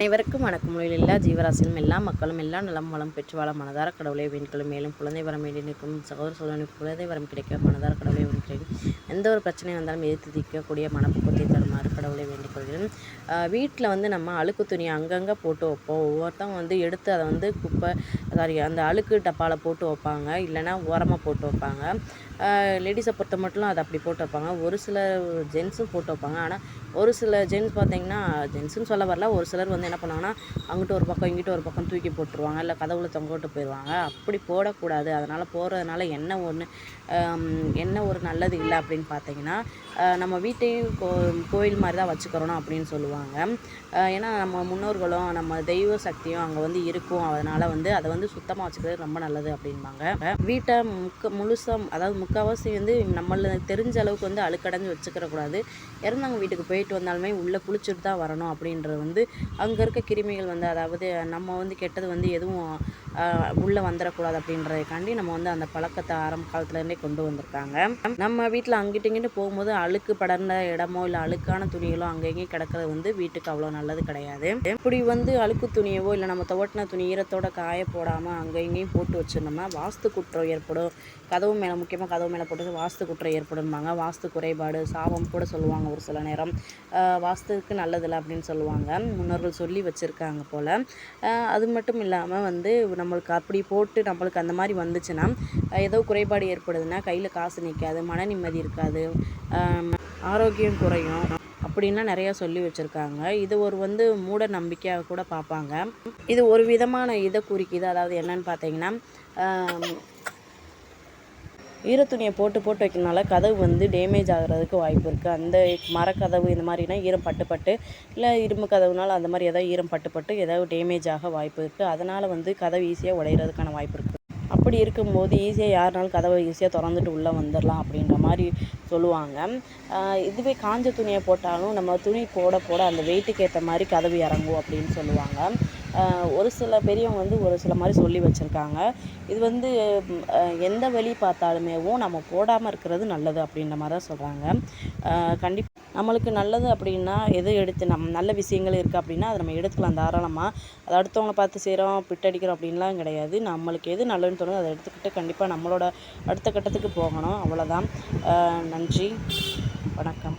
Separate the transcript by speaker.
Speaker 1: அனைவருக்கும் வணக்கம். மொழியில் எல்லா ஜீவராசியும் எல்லா மக்களும் எல்லா நலம் வளம் பெற்று வாழ மனதார கடவுளை வேண்டிக்கொள்ளும் மேலும் குழந்தை வரம் வேண்டி நிற்கும் சகோதர சோழனுக்கு குழந்தை வரம் கிடைக்க மனதார கடவுளை வேண்டிக்கிறேன் எந்த ஒரு பிரச்சனை வந்தாலும் எதிர்த்து திக்கக்கூடிய மனப்பக்குவத்தை கடவுளை வேண்டிக் கொள்கிறேன். வீட்டில் வந்து நம்ம அழுக்கு துணி அங்கங்கே போட்டு வைப்போம். ஒவ்வொருத்தவங்க வந்து எடுத்து அதை வந்து குப்பை சாரி அந்த அழுக்கு டப்பாவில் போட்டு வைப்பாங்க. இல்லைன்னா ஓரமாக போட்டு வைப்பாங்க. லேடிஸை பொறுத்த மட்டும் அதை அப்படி போட்டு வைப்பாங்க. ஒரு சில ஜென்ஸும் போட்டு வைப்பாங்க. ஆனால் ஒரு சில ஜென்ஸ் பார்த்தீங்கன்னா ஜென்ஸுன்னு சொல்ல வரல. ஒரு சிலர் வந்து என்ன பண்ணுவாங்கன்னா அங்கிட்டு ஒரு பக்கம் இங்கிட்டு ஒரு பக்கம் தூக்கி போட்டுருவாங்க. இல்லை கதவுல தொங்கவிட்டு போயிடுவாங்க அப்படி போடக்கூடாது. அதனால் போடுறதுனால என்ன ஒன்று என்ன ஒரு நல்லது இல்லை அப்படின்னு பார்த்தீங்கன்னா நம்ம வீட்டையும் கோ கோயில் மாதிரி தான் வச்சுக்கிறணும் அப்படின்னு சொல்லுவாங்க. ஏன்னா நம்ம முன்னோர்களும் நம்ம தெய்வ சக்தியும் அங்கே வந்து இருக்கும். அதனால் வந்து அதை வந்து சுத்தமாக வச்சுக்கிறது ரொம்ப நல்லது அப்படின்பாங்க வீட்டை முக்க முழுசாக அதாவது முக்கால்வாசி வந்து நம்மள தெரிஞ்ச அளவுக்கு வந்து அழுக்கடைஞ்சு வச்சுக்கிற கூடாது. இறந்தவங்க வீட்டுக்கு போயிட்டு வந்தாலுமே உள்ளே குளிச்சுட்டு தான் வரணும் அப்படின்றது வந்து அங்கே இருக்க கிருமிகள் வந்து அதாவது நம்ம வந்து கெட்டது வந்து எதுவும் உள்ளே வந்துடக்கூடாது அப்படின்றதுக்காண்டி நம்ம வந்து அந்த பழக்கத்தை ஆரம்ப காலத்துலேருந்தே கொண்டு வந்திருக்காங்க. நம்ம வீட்டில் அங்கிட்டு இங்கிட்டு போகும்போது அழுக்கு படர்ந்த இடமோ இல்லை அழுக்கான துணிகளோ அங்கே கிடக்கிறது வந்து வீட்டுக்கு அவ்வளோ நல்லது கிடையாது. இப்படி வந்து அழுக்கு துணியவோ இல்லை நம்ம துவட்டின துணி ஈரத்தோட காய போடாமல் அங்கே இங்கேயும் போட்டு வச்சிருந்தோம்னா வாஸ்து குற்றம் ஏற்படும். கதவு மேலே முக்கியமாக கதவு மேலே போட்டு வாஸ்து குற்றம் ஏற்படும்பாங்க. வாஸ்து குறைபாடு சாபம் கூட சொல்லுவாங்க ஒரு சில நேரம். வாஸ்துக்கு நல்லதில்லை அப்படின்னு சொல்லுவாங்க. முன்னோர்கள் சொல்லி வச்சுருக்காங்க போல். அது மட்டும் இல்லாமல் வந்து நம்ம நம்மளுக்கு அப்படி போட்டு நம்மளுக்கு அந்த மாதிரி வந்துச்சுன்னா ஏதோ குறைபாடு ஏற்படுதுன்னா கையில் காசு நிற்காது மன நிம்மதி இருக்காது ஆரோக்கியம் குறையும் அப்படின்லாம் நிறையா சொல்லி வச்சுருக்காங்க. இது ஒரு வந்து மூட நம்பிக்கையாக கூட பார்ப்பாங்க. இது ஒரு விதமான இதை குறிக்குது. அதாவது என்னன்னு பார்த்தீங்கன்னா ஈரத்துணியை போட்டு போட்டு வைக்கிறனால கதவு வந்து டேமேஜ் ஆகிறதுக்கு வாய்ப்பு இருக்குது அந்த மரக்கதவு இந்த மாதிரினா ஈரம் பட்டு பட்டு இல்லை இரும்பு கதவுனால அந்த மாதிரி ஏதாவது ஈரம் பட்டு பட்டு ஏதாவது டேமேஜ் ஆக வாய்ப்பு இருக்குது அதனால் வந்து கதவு ஈஸியாக உடையிறதுக்கான வாய்ப்பு இருக்குது அப்படி இருக்கும்போது ஈஸியாக யாருனாலும் கதவை ஈஸியாக திறந்துட்டு உள்ளே வந்துடலாம் அப்படின்ற மாதிரி சொல்லுவாங்க. இதுவே காஞ்ச துணியை போட்டாலும் நம்ம துணி போட போட அந்த வெயிட்டுக்கு ஏற்ற மாதிரி கதவு இறங்கும் அப்படின்னு சொல்லுவாங்க. ஒரு சில பெரியவங்க வந்து ஒரு சில மாதிரி சொல்லி வச்சுருக்காங்க. இது வந்து எந்த வழி பார்த்தாலுமேவும் நம்ம போடாமல் இருக்கிறது நல்லது அப்படின்ற மாதிரி தான் சொல்கிறாங்க கண்டிப்பாக நம்மளுக்கு நல்லது அப்படின்னா எது எடுத்து நம் நல்ல விஷயங்கள் இருக்குது அப்படின்னா அதை நம்ம எடுத்துக்கலாம் தாராளமாக அதை அடுத்தவங்களை பார்த்து செய்கிறோம் பிட்டடிக்கிறோம் அப்படின்லாம் கிடையாது. நம்மளுக்கு எது நல்லதுன்னு தோணுதோ அதை எடுத்துக்கிட்டு கண்டிப்பாக நம்மளோட அடுத்த கட்டத்துக்கு போகணும். அவ்வளோதான் நன்றி. வணக்கம்.